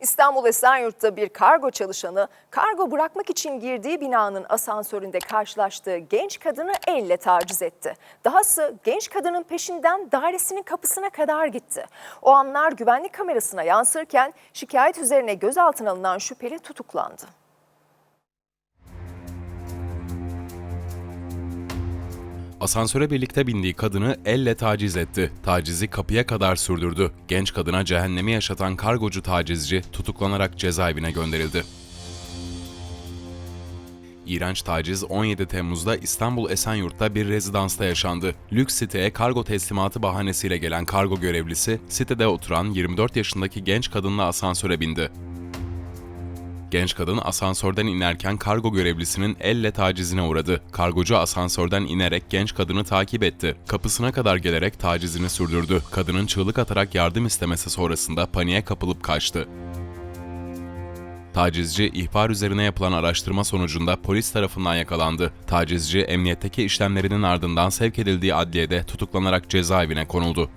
İstanbul Esenyurt'ta bir kargo çalışanı kargo bırakmak için girdiği binanın asansöründe karşılaştığı genç kadını elle taciz etti. Dahası genç kadının peşinden dairesinin kapısına kadar gitti. O anlar güvenlik kamerasına yansırken şikayet üzerine gözaltına alınan şüpheli tutuklandı. Asansöre birlikte bindiği kadını elle taciz etti. Tacizi kapıya kadar sürdürdü. Genç kadına cehennemi yaşatan kargocu tacizci tutuklanarak cezaevine gönderildi. İğrenç taciz 17 Temmuz'da İstanbul Esenyurt'ta bir rezidansta yaşandı. Lüks siteye kargo teslimatı bahanesiyle gelen kargo görevlisi sitede oturan 24 yaşındaki genç kadınla asansöre bindi. Genç kadın asansörden inerken kargo görevlisinin elle tacizine uğradı. Kargocu asansörden inerek genç kadını takip etti. Kapısına kadar gelerek tacizini sürdürdü. Kadının çığlık atarak yardım istemesi sonrasında paniğe kapılıp kaçtı. Tacizci ihbar üzerine yapılan araştırma sonucunda polis tarafından yakalandı. Tacizci emniyetteki işlemlerinin ardından sevk edildiği adliyede tutuklanarak cezaevine konuldu.